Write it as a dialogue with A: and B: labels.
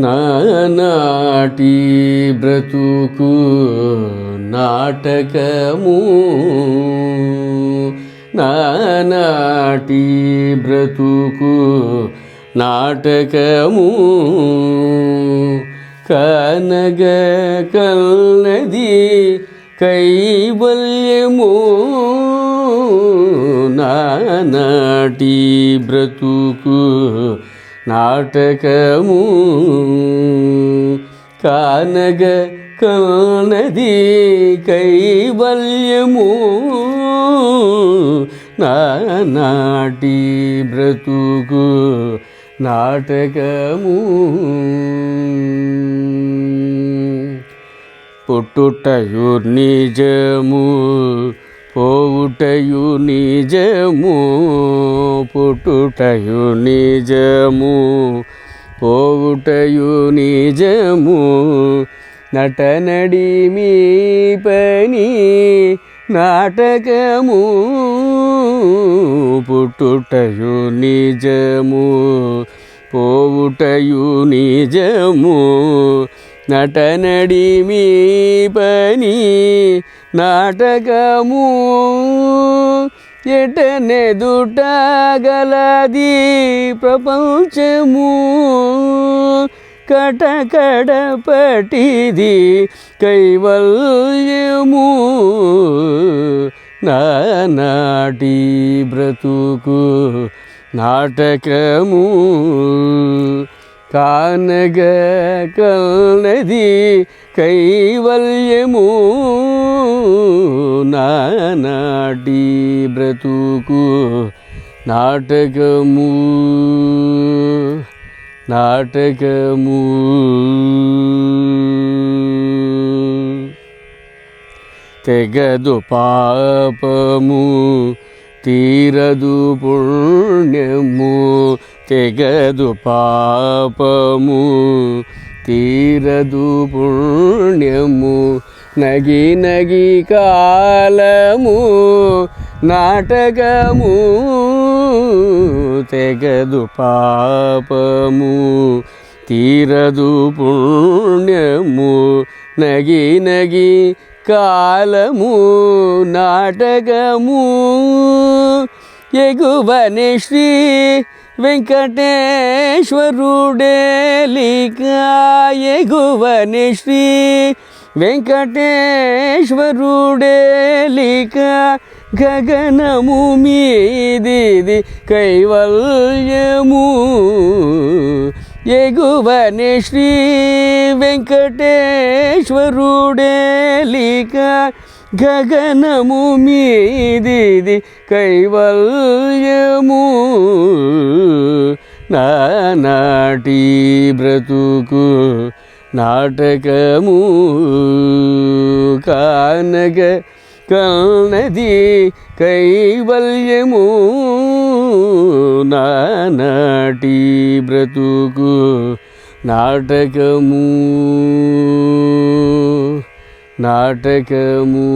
A: నానాటి బ్రతుకు నాటకము. నానాటి బ్రతుకు నాటకము. కనగ కల్నది కైవల్యము. నానాటి బ్రతుకు నాటకము కానగ కల్నది కైవల్యము నానాటి బ్రతుకు నాటకము పుట్టుటయు నిజము పోవుటయు నిజము పుట్టుటయు నిజము పోవుటయు నిజము నటనడి మీ పని నాటకము పుట్టుటయు నిజము పోవుటయు నిజము నటనడి మీ పని నాటకము ఎటనెదుట గలది ప్రపంచము కటకడపటిది కైవల్యము నానాటి బ్రతుకు నాటకము కానగ కల్నది కైవల్యము బ్రతుకు నాటకము నాటకము. తెగదు పాపము తీరదు పుణ్యము. తెగదు పాపము తీరదు పుణ్యము. నగి నగి కాలము నాటకము తెగదు పాపము తీరదు పుణ్యము నగి నగి కాలము నాటకము. ఎగువని శ్రీ వెంకటేశ్వరుడేలిక ఎగువని శ్రీ వెంకటేశ్వరుడేలిక గగనము మీదిది కైవల్యము. ఎగువని శ్రీ వెంకటేశ్వరుడేలిక గగనము మీదిది కైవల్యము. నానాటి బ్రతుకు നാടകമൂ കാനക കൽനദി കൈവല്യമൂ നാനാടി ബ്രതുകു നാടകമൂ നാടകമൂ